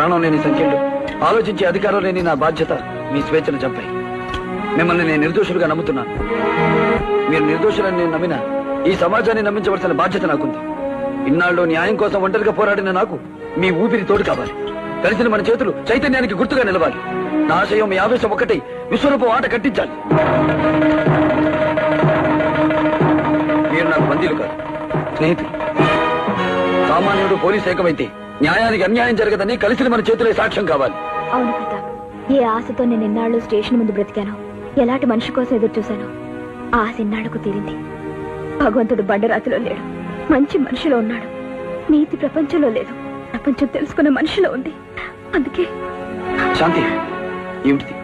ప్రాణం లేని సంఖ్యలు ఆలోచించే అధికారం లేని నా బాధ్యత మీ స్వేచ్ఛను చంపాయి. మిమ్మల్ని నేను నిర్దోషులుగా నమ్ముతున్నాను. మీరు నిర్దోషులని నేను నమ్మిన ఈ సమాజాన్ని నమ్మించవలసిన బాధ్యత నాకుంది. ఇన్నాళ్ళు న్యాయం కోసం ఒంటరిగా పోరాడిన నాకు మీ ఊపిరి తోడు కావాలి. కలిసిన మన చేతులు చైతన్యానికి గుర్తుగా నిలవాలి. నా ఆశయం మీ ఆవేశం ఒక్కటే విశ్వరూపం ఆట కట్టించాలి. మీరు నాకు బందీలు కాదు స్నేహితులు. సామాన్యుడు పోలీస్ ఏకమైతే న్యాయానికి అన్యాయం జరగదని కలిసిన మన చేతులే సాక్ష్యం కావాలి. అవును ప్రతాప్ ఏ ఆశతో నేను ఇన్నాళ్ళు స్టేషన్ ముందు బ్రతికాను ఎలాంటి మనిషి కోసం ఎదురు చూశాను ఆశ ఇన్నాళ్ళకు తీరింది. భగవంతుడు బండరాతిలో లేడు మంచి మనిషిలో ఉన్నాడు నీతి ప్రపంచంలో లేదు ప్రపంచం తెలుసుకున్న మనిషిలో ఉంది. అందుకే శాంతి ఏమిటిది?